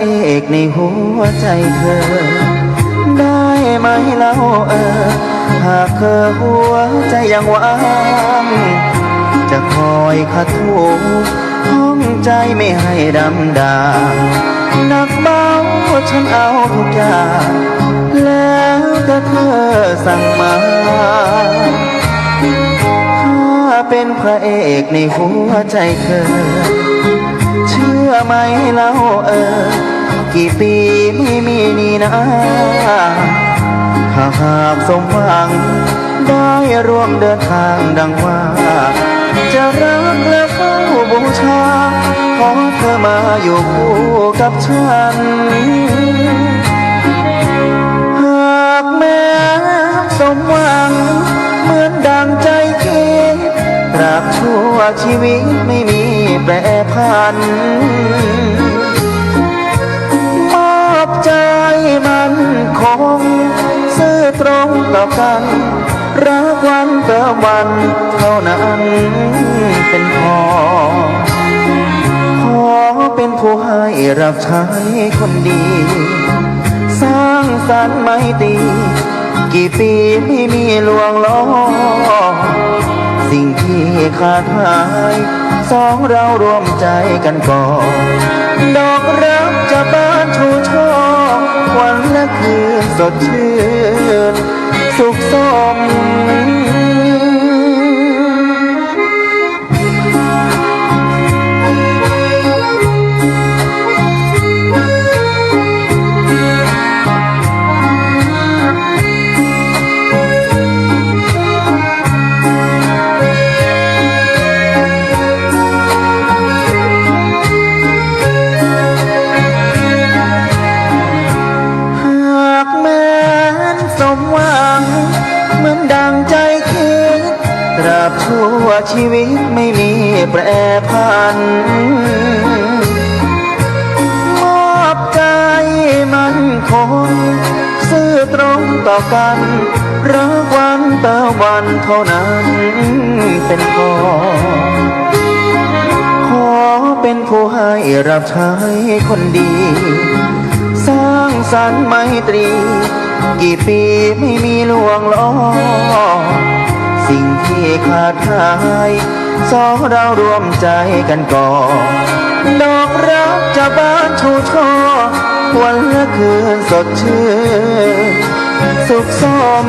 เอกในหัวใจเธอ ได้ไหมเล่าเออ หากเธอหัวใจยังว่างจะคอยขัดถูห้องใจไม่ให้ดำดาหนักเบาฉันเอาทุกอย่าง แล้วแต่เธอสั่งมาถ้าเป็นพระเอกในหัวใจเธอ อไหมเล่าเออ กี่ปีไม่มีนี่นะถ้าหากสมหวัง ได้ร่วมเดินทางดังว่า จะรักและเฝ้าบูชา ขอเธอมาอยู่คู่กับฉัน หากแม้สมหวัง เหมือนดังใจคิดตราบชั่วชีวิตไม่มี แปรผันมอบใจมันคง ซื่อตรงต่อกัน รักวันติมวันเท่านั้นเป็นพอ ขอเป็นผู้ให้รับใช้คนดี สร้างสรรค์ไม่ตี กี่ปีไม่มีลวงล้อ สิ่งที่ขาดหาย สองเรารวมใจกันก่อนดอกรักจะบานชูช่อวันและคืนสดชื่น ตราบชั่วชีวิตไม่มีแปรผันมอบใจมันคงซื่อตรงต่อกันรักวันต่อวันเท่านั้นเป็นพอขอเป็นผู้ให้รับใช้คนดี สร้างสรรค์ไมตรี กี่ปีไม่มีลวงล้อ สิ่งที่ขาดหายสองเรารวมใจกันก่อนดอกรักจะบานชูช่อวันละคืนสดชื่นสุขสม